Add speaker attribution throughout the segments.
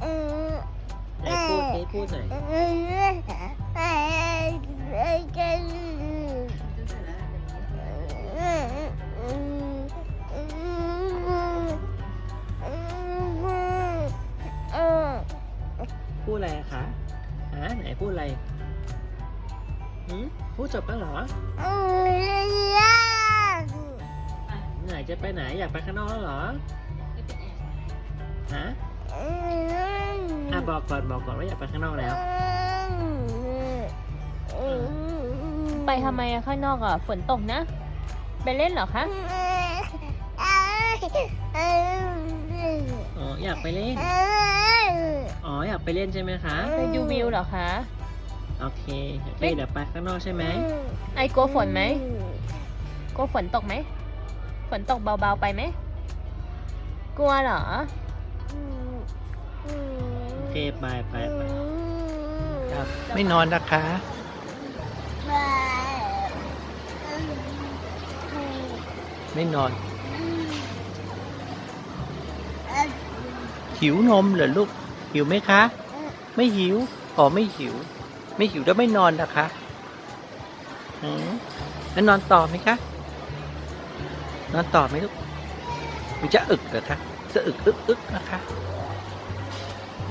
Speaker 1: ไหนพูดสิพูดหน่อยพูดอะไรอะคะฮะไหนพูดอะไรหืมพูดจบแล้วเหรอ ไหนจะไปไหนอยากไปข้างนอกแล้วเหรอ ฮะอะ บอกก่อนบอกก่อนว่าอยากไปข้างนอกแล้ว
Speaker 2: ไปทำไมอะข้างนอกอะฝนตกนะ ไปเล่นเหรอคะ
Speaker 1: อ๋ออยากไปเล่น อ๋ออยากไปเล่นใช่ไหมคะ
Speaker 2: ไปดูวิวเหรอคะ
Speaker 1: โอเคโอเค
Speaker 2: ไม่
Speaker 1: เดี๋ยวไปข้างนอกใช่ไหม
Speaker 2: ไอกลัวฝนไหมกลัวฝนตกไหม ฝนตกเบาๆไปไหม กลัวเหรอ
Speaker 1: โอ เคไปไปไป
Speaker 3: ครับไม่นอนนะคะไม่นอน หิวนมเหรอลูก หิวไหมคะ ไม่หิวอ๋อไม่หิว ไม่หิวแล้วไม่นอนนะคะหืมแล้วนอนต่อไหมคะนอนต่อไหมลูกหรือจะอึกเหรอคะจะอึกอึกอึกนะคะ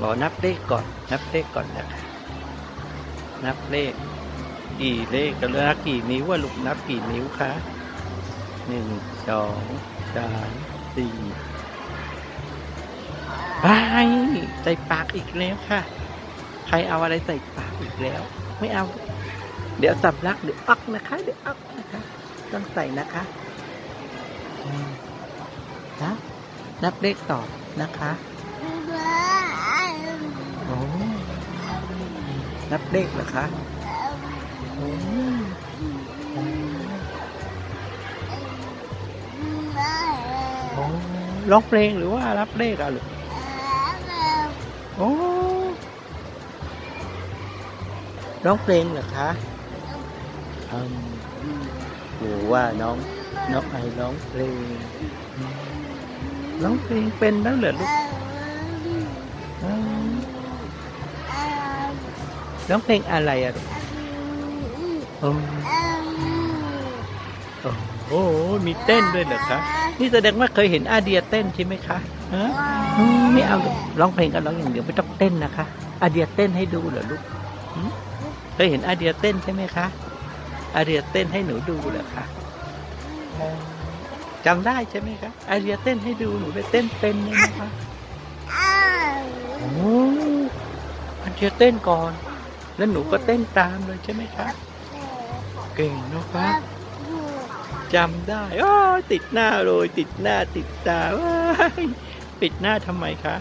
Speaker 3: บอกนับเลขก่อน นับเลขก่อนนะคะนับเลข กี่เลขกันแล้วนับกี่นิ้วว่าลูกนับกี่นิ้วคะหนึ่งสองสามสี่ไปใส่ปากอีกแล้วค่ะ ใครเอาอะไรใส่ปากอีกแล้ว ไม่เอา เดี๋ยวสำลักเดี๋ยวอักนะคะ เดี๋ยวอักนะคะ ต้องใส่นะคะนะนับเลขต่อนะคะโอ้ นับเลขเหรอคะโอ้โอ้ร้องเพลงหรือว่ารับเลขอะลูกโอ้ร้องเพลงเหรอคะอืมหรือว่าน้องน้องไอร้องเพลงอืมร้องเพลงเป็นแล้วเหรอลูก ร้องเพลงอะไรอะลูกโอ้โอ้โหมีเต้นด้วยเหรอคะ นี่แสดงว่าเคยเห็นอาเดียเต้นใช่ไหมคะฮะอืมไม่เอาลูกร้องเพลงกันร้องอย่างเดียวไม่ต้องเต้นนะคะ อาเดียเต้นให้ดูเหรอลูกหืมเคยเห็นอาเดียเต้นใช่ไหมคะ อาเดียเต้นให้หนูดูเหรอคะจำได้ใช่ไหมคะอาเดียเต้นให้ดูหนูไปเต้นเป็นเลยนะคะโอ้อาเดียเต้นก่อน แล้วหนูก็เต้นตามเลยใช่ไหมคะเก่งนะคะจำได้อ้อติดหน้าเลย ติดหน้าติดตาปิดหน้าทำไมคะ